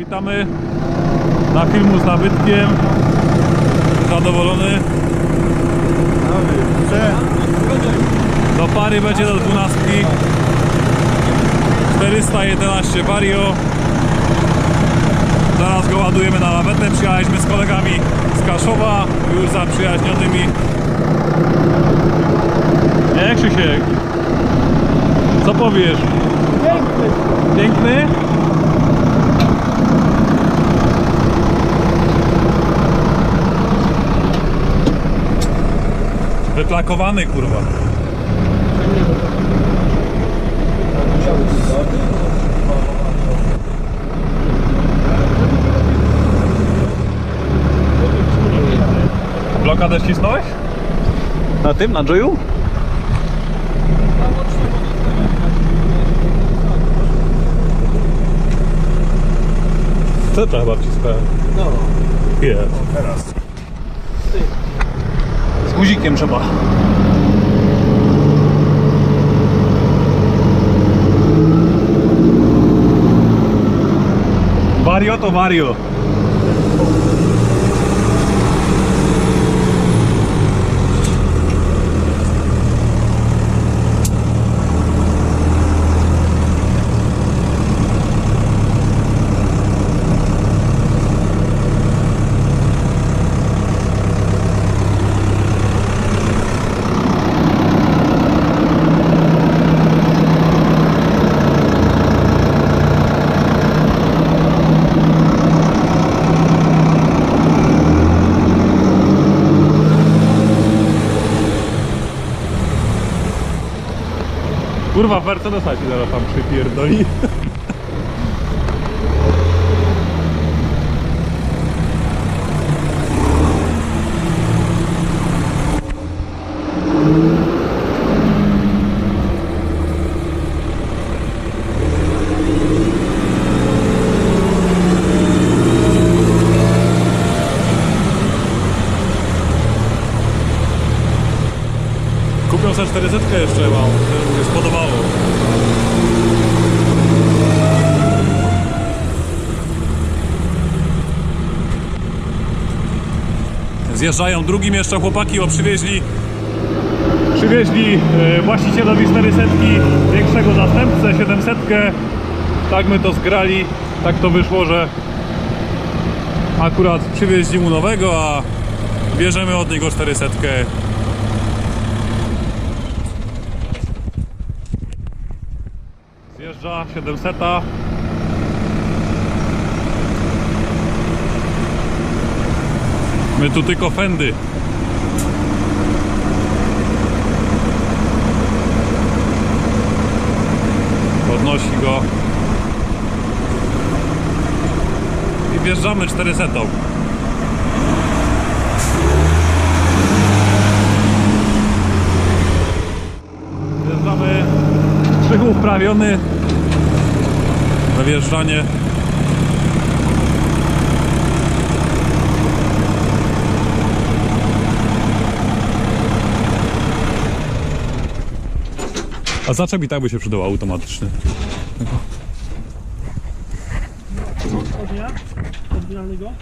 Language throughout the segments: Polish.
Witamy na filmu z nabytkiem. Zadowolony. Do pary będzie do 12. 411 Vario. Zaraz go ładujemy na lawetę. Przyjechaliśmy z kolegami z Kaszowa, już zaprzyjaźnionymi. Nie, Krzysiek? Co powiesz? Piękny. Piękny? Wyplakowany kurwa. Blokadę ścisnąłeś? Na tym, na Joyu? Co to chyba wciskałem? No, Jest. teraz. Guzikiem trzeba. Wario to Wario. Kurwa, Mercedesa ci zaraz tam przypierdoli. Kupią sobie 400 jeszcze mam, to mi się spodobało. Zjeżdżają drugim jeszcze chłopaki, bo przywieźli przywieźli e, właścicielowi 400 większego zastępcę, 700. Tak my to zgrali, tak to wyszło, że akurat przywieźli mu nowego, a bierzemy od niego 400 Zjeżdża 700. My tu tylko fendy. Podnosi go. I wjeżdżamy 400. Wjeżdżamy Krzychu wprawiony na A zaczep i tak by się przydał automatyczny. Oryginalnego?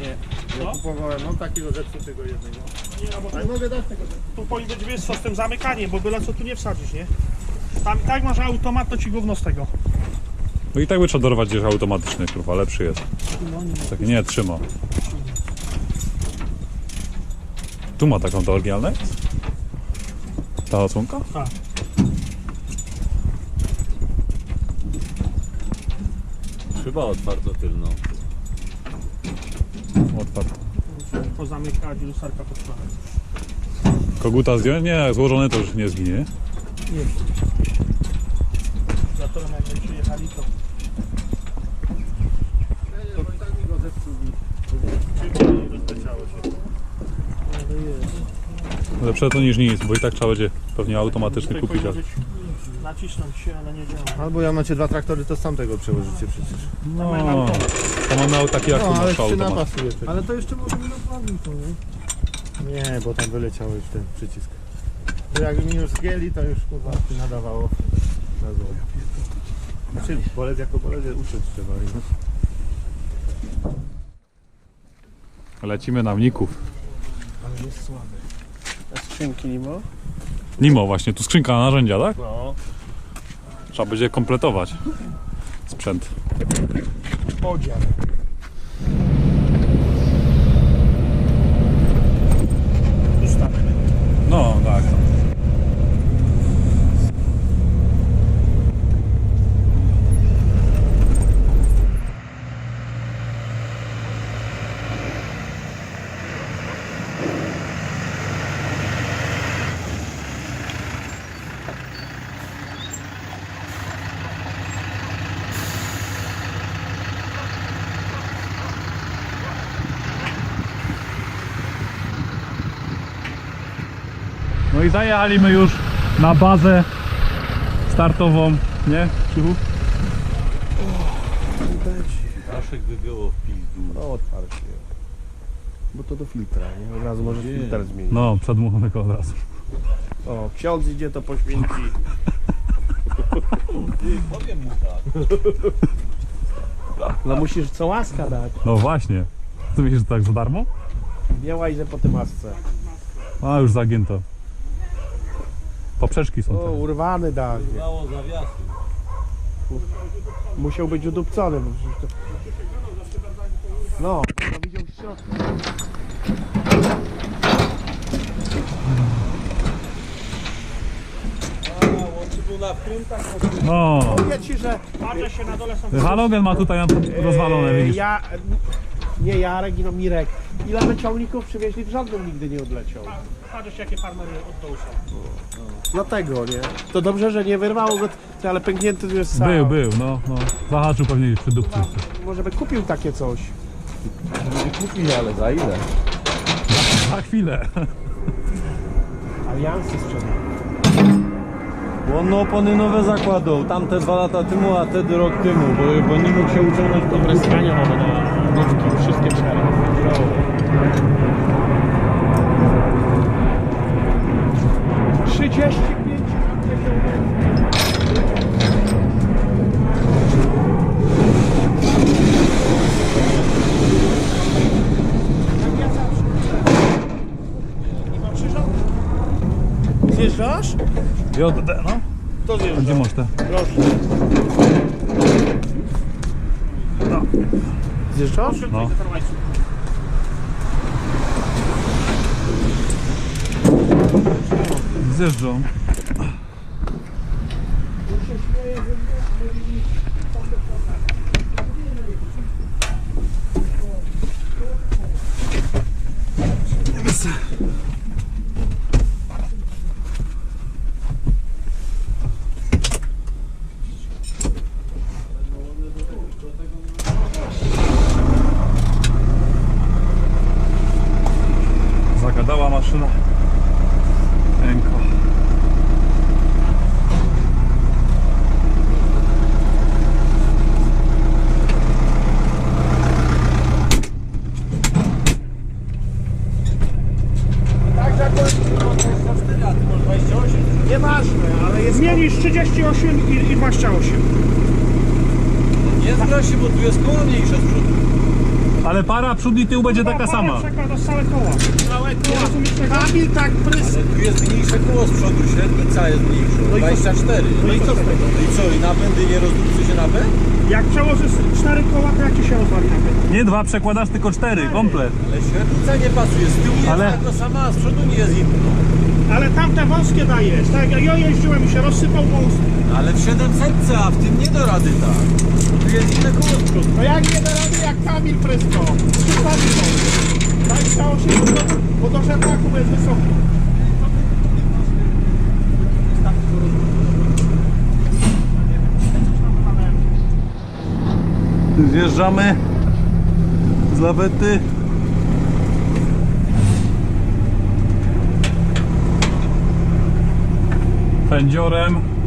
Nie, ja kupowałem, mam takiego zepsutego jednego. Nie, no bo Ale tu, mogę dać tego. tu powinien być wiesz co z tym zamykaniem, bo byle co tu nie wsadzisz, nie? Tam i tak masz automat, to ci gówno z tego. No i tak by trzeba dorwać gdzieś automatyczny, kurwa, lepszy jest. No nie. Taki nie trzyma. Tu ma taką to oryginalne? Ta odsłonka? Tak. Chyba otwarto tylną. Otwarta. Pozamykać i lusterka podkładać. Koguta zdjąć? Nie, złożony to już nie zginie. Nie. Za to jakby przyjechali to Bo i tak mi go zepsuł. nie rozleciało się. Ale jest. Lepsze to niż nic, bo i tak trzeba będzie pewnie automatyczny Tutaj kupić. ale- nacisnąć się, ale nie działa. Albo jak macie dwa traktory, to z tamtego przełożycie przecież. No, to mamy taki jak No, ale masz trzy automat. napasuje przecież. Ale to jeszcze możemy naprawić to, nie? Nie, bo tam wyleciał już ten przycisk. Bo jakby mi już zgięli, to już kurwa się nadawało na zło. Znaczy, bolec jako bolec uczyć trzeba. nie? Lecimy na wników. Ale jest słaby. A skrzynki nie ma? Nimo właśnie, tu skrzynka na narzędzia, tak? No. Trzeba będzie kompletować sprzęt. Podział. Ustawiamy. No, tak. No i zajechaliśmy już na bazę startową, nie? Krzychu? Daszek wywiało w pizdu. No otwarcie. Bo to do filtra, nie? Od razu możesz Nie. filtr zmienić. No, przedmuchamy go od razu. O, ksiądz idzie to poświęci. Powiem mu tak. No musisz co łaska dać. No właśnie. Ty myślisz, że tak za darmo? Nie łajże po tym masce. A, już zagięto. Poprzeczki są O, urwany dach. Mało zawiasu. Musiał być udupcony, bo przecież to... No, no widział w środku. Na. No. Mówię ci, że Patrzę się na dole są Halogen ma tutaj rozwalone, e, widzisz? ja... Nie Jarek, no Mirek. Ile my ciągników przywieźli, w żadnym nigdy nie odleciał. Patrzę się jakie farmery od dołu są. Dlatego, nie? To dobrze, że nie wyrwało go, ty, ale pęknięty tu jest cały. Był, był, no, no. Zahaczył pewnie przy dupcu. Może by kupił takie coś. Kupili, ale za ile? Za chwilę. Aliansy sprzedał. Bo on opony nowe zakładał. Tamte dwa lata temu, a wtedy rok temu. Bo, bo nie mógł się uciągnąć do Dobre skania mamy na nówki, wszystkie cztery. 35 JD, no. To A Gdzie masz te? Proszę. Zjeżdżasz? No. Zjeżdżą. Zagadała 38 i, i 28. Nie zgra się, bo tu jest koło mniejsze z przodu. Ale para przód i tył będzie taka sama. Przekładasz całe koła. Całe Nie rozumiesz tego? Kamil tak prys... Ale tu jest mniejsze koło z przodu, średnica jest mniejsza. 24. No i co z tego? I co, i napędy nie rozdupcy się napęd? Jak przełożysz 4 koła, to jak ci się rozwali napęd? Nie dwa przekładasz, tylko cztery, komplet. Ale średnica nie pasuje. Z tyłu jest Ale- taka sama, a z przodu nie jest inna. Ale tamte wąskie dajesz, tak ja jeździłem i się rozsypał wąski. Ale w 700, a w tym nie do rady tak. Tu jest inne przodu. No jak nie da rady, jak Kamil prysko. Przypadki Tak stało się, bo do, bo do żernaku jest wysoko. Zjeżdżamy z lawety. Pędziorem.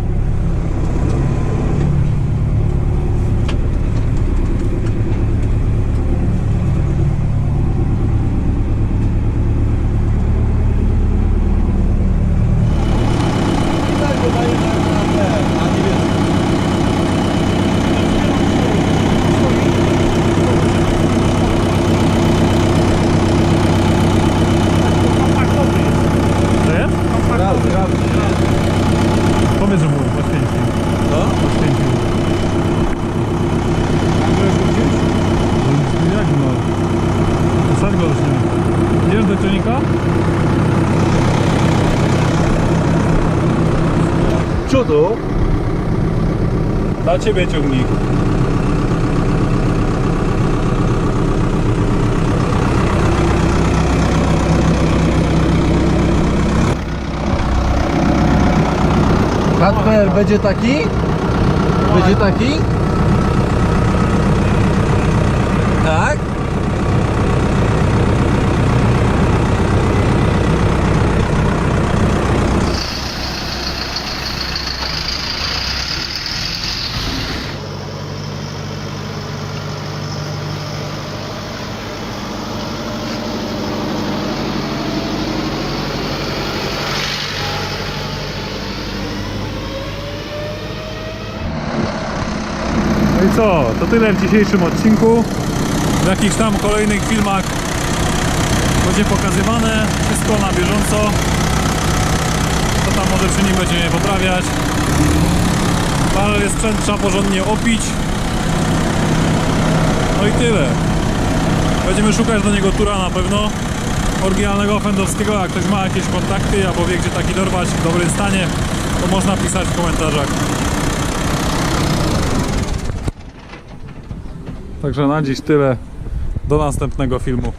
przodu. Dla ciebie ciągnik. Katmer będzie taki? Będzie taki? Tak? Co? To tyle w dzisiejszym odcinku. W jakichś tam kolejnych filmach będzie pokazywane wszystko na bieżąco. Co tam może przy nim będziemy poprawiać. Ale sprzęt trzeba porządnie opić. No i tyle. Będziemy szukać do niego tura na pewno. Oryginalnego fendowskiego, jak ktoś ma jakieś kontakty albo wie gdzie taki dorwać w dobrym stanie, to można pisać w komentarzach. Także na dziś tyle. Do następnego filmu.